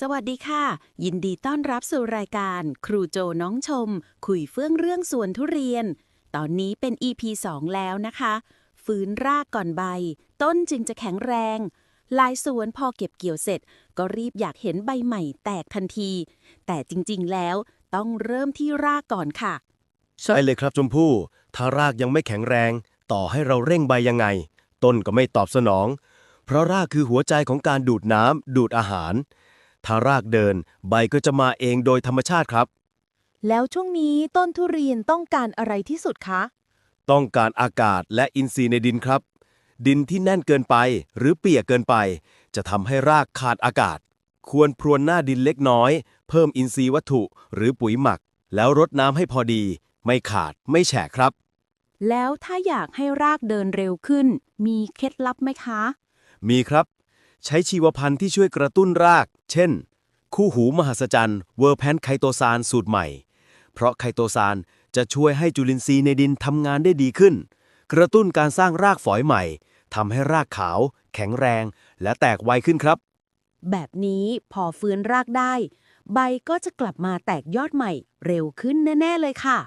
สวัสดีค่ะ ยินดีต้อนรับสู่รายการ ครูโจน้องชม คุยเฟื่องเรื่องสวนทุเรียน ตอนนี้เป็น EP 2 แล้วนะคะ ฟื้นรากก่อนใบ ต้นจึงจะแข็งแรง ลายสวนพอเก็บเกี่ยวเสร็จ ก็รีบอยากเห็นใบใหม่แตกทันที แต่จริงๆแล้วต้องเริ่มที่รากก่อนค่ะ ใช่เลยครับชมพู่ ถ้ารากยังไม่แข็งแรง ต่อให้เราเร่งใบยังไง ต้นก็ไม่ตอบสนอง เพราะรากคือหัวใจของการดูดน้ำดูดอาหาร ถ้ารากเดิน ใบก็จะมาเองโดยธรรมชาติครับ แล้วช่วงนี้ต้นทุเรียนต้องการอะไรที่สุดคะ ต้องการอากาศและอินทรีย์ในดินครับ ดินที่แน่นเกินไปหรือเปียกเกินไป จะทำให้รากขาดอากาศ ควรพรวนหน้าดินเล็กน้อย เพิ่มอินทรีย์วัตถุหรือปุ๋ยหมัก แล้วรดน้ำให้พอดี ไม่ขาดไม่แฉะครับ แล้วถ้าอยากให้รากเดินเร็วขึ้น มีเคล็ดลับไหมคะ มีครับ ใช้ชีวพันธุ์ที่ช่วยกระตุ้นราก เช่น คู่หูมหัศจรรย์เวอร์แพนไคโตซานสูตรใหม่ เพราะไคโตซานจะช่วยให้จุลินทรีย์ในดินทำงานได้ดีขึ้น กระตุ้นการสร้างรากฝอยใหม่ทำให้รากขาว แข็งแรง และแตกไวขึ้นครับ แบบนี้พอฟื้นรากได้ ใบก็จะกลับมาแตกยอดใหม่ เร็วขึ้นแน่ ๆ เลยค่ะ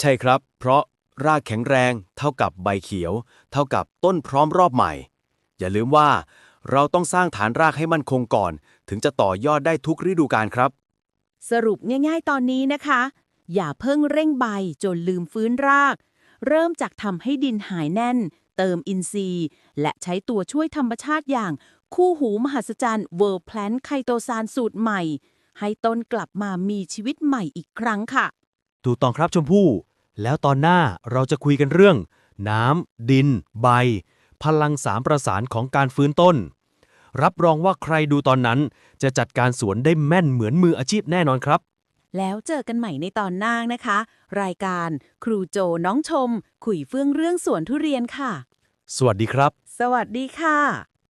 ใช่ครับ เพราะรากแข็งแรง เท่ากับใบเขียว เท่ากับต้นพร้อมรอบใหม่ อย่าลืมว่า เราต้องสร้างฐานรากให้มั่นคงก่อน ถึงจะต่อยอดได้ทุกฤดูกาลครับ สรุปง่ายๆตอนนี้นะคะ อย่าเพิ่งเร่งใบจนลืมฟื้นราก เริ่มจากทำให้ดินหายแน่น เติมอินทรีย์ และใช้ตัวช่วยธรรมชาติอย่าง คู่หูมหัศจรรย์เวิร์แพลนไคโตซานสูตรใหม่ ให้ต้นกลับมามีชีวิตใหม่อีกครั้งค่ะ ถูกต้องครับชมพู่ แล้วตอนหน้าเราจะคุยกันเรื่อง น้ำดิน ใบ พลังสามประสานของการฟื้นต้น รับรองว่าใครดูตอนนั้น จะจัดการสวนได้แม่นเหมือนมืออาชีพแน่นอนครับ แล้วเจอกันใหม่ในตอนหน้านะคะ รายการครูโจน้องชม คุยเฟื่องเรื่องสวนทุเรียนค่ะ สวัสดีครับ สวัสดีค่ะ